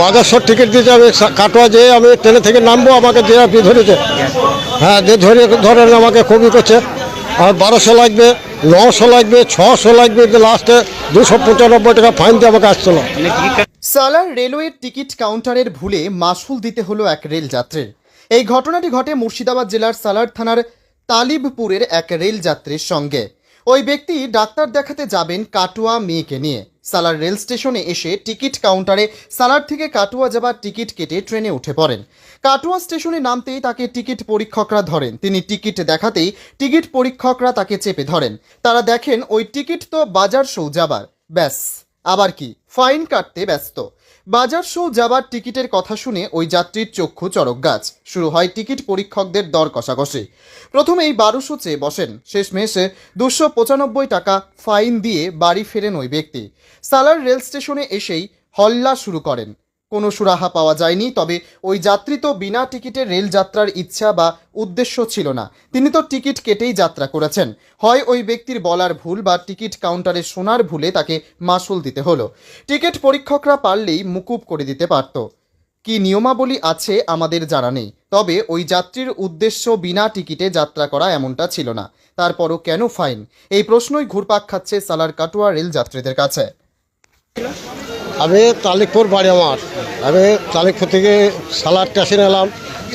বাজারশোর ticket দিতে আমি কাটোয়া যেয়ে আমি ট্রেনে থেকে নামবো, আমাকে জেআরপি ধরেছে। হ্যাঁ যে ধরে, ধরেন আমাকে খুবই করছে। আর বারোশো লাগবে, নশো লাগবে, ছশো লাগবে লাস্টে দুশো পঁচানব্বই টাকা ফাইন দিয়ে আমাকে আসছিল সালার রেলওয়ের টিকিট কাউন্টারের ভুলে মাসুল দিতে হলো এক রেল যাত্রীর এই ঘটনাটি ঘটে মুর্শিদাবাদ জেলার সালার থানার তালিবপুরের এক রেল যাত্রীর সঙ্গে। ওই ব্যক্তি ডাক্তার দেখাতে যাবেন কাটুয়া মেয়েকে নিয়ে। সালার রেল স্টেশনে এসে টিকিট কাউন্টারে সালার থেকে কাটুয়া যাবার টিকিট কেটে ট্রেনে উঠে পড়েন। কাটুয়া স্টেশনে নামতেই তাকে টিকিট পরীক্ষকরা ধরেন। তিনি টিকিট দেখাতেই টিকিট পরীক্ষকরা তাকে চেপে ধরেন। তারা দেখেন ওই টিকিট তো বাজার সৌ যাবার। ব্যাস। আবার কি? ফাইন কাটতে ব্যস্ত। বাজার শো যাবার টিকিটের কথা শুনে ওই যাত্রীর চক্ষু চরক গাছ। শুরু হয় টিকিট পরীক্ষকদের দর কষাকষি। প্রথমেই বারোশো চেয়ে বসেন। শেষমেশে দুশো পঁচানব্বই টাকা ফাইন দিয়ে বাড়ি ফেরেন ওই ব্যক্তি। সালার রেল স্টেশনে এসেই হল্লা শুরু করেন। কোনো সুরাহা পাওয়া যায়নি, তবে ওই যাত্রী তো বিনা টিকিটে রেল যাত্রার ইচ্ছা বা উদ্দেশ্য ছিল না। তিনি তো টিকিট কেটেই যাত্রা করেছেন। হয় ওই ব্যক্তির বলার ভুল বা টিকিট কাউন্টারে শোনার ভুলে তাকে মাসুল দিতে হলো। টিকিট পরীক্ষকরা পারলেই মুকুব করে দিতে পারত। কি নিয়মাবলী আছে আমাদের জানা নেই, তবে ওই যাত্রীর উদ্দেশ্য বিনা টিকিটে যাত্রা করা এমনটা ছিল না। তারপরও কেন ফাইন? এই প্রশ্নই ঘুরপাক খাচ্ছে সালার কাটোয়া রেল যাত্রীদের কাছে। আমি তালিকপুর বাড়ি আমার। আমি তালিকপুর থেকে সালার স্টেশনে এলাম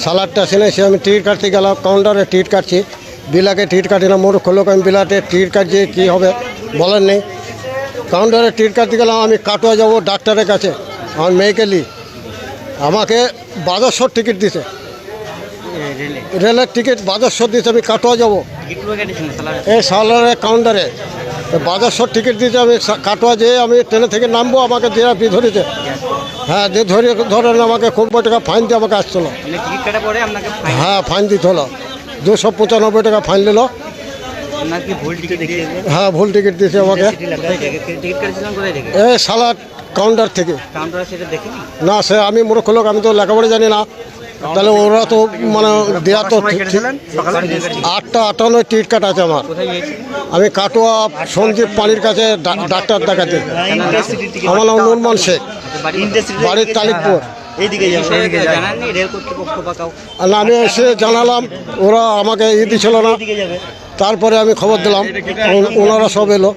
সালার স্টেশনে এসে আমি টিকিট কাটতে গেলাম কাউন্টারে টিকিট কাটছি বিলাকে টিকিট কাটি না মূর্খ লোক আমি বিলাতে টিকিট কাটছি কী হবে বলার নেই। কাউন্টারে টিকিট কাটতে গেলাম আমি কাটোয়া যাব ডাক্তারের কাছে আমার মেয়েকে লি আমাকে বাজারশোর টিকিট দিছে। রেলের টিকিট বাজারশোর দিছে আমি কাটোয়া যাব। এই সালারের কাউন্টারে বাজারশোর টিকিট দিতে আমি কাটোয়া যেয়ে আমি ট্রেনে থেকে নামবো আমাকে জেআরপি ধরেছে। হ্যাঁ যে ধরে ধরেন আমাকে খুব টাকা ফাইন দিয়ে আমাকে আসছিল। মানে হ্যাঁ ফাইন দিতে হলো। দুশো পঁচানব্বই টাকা ফাইন নিল হ্যাঁ ভুল টিকিট দিয়েছে আমাকে। এই সালার কাউন্টার থেকে? না সে আমি মূর্খ লোক আমি তো লেখাপড়া জানি না। তাহলে ওরা তো মানে দেওয়া তো আটটা আটান্ন টিকিট কাটা আছে আমার। আমি কাটোয়া সঞ্জীব পানির কাছে ডাক্তার দেখাতে। আমার নাম নুরমান শেখ। বাড়ির তালিকপুর। আমি এসে জানালাম ওরা আমাকে ই দিছিল না। তারপরে আমি খবর দিলাম ওনারা সব এলো।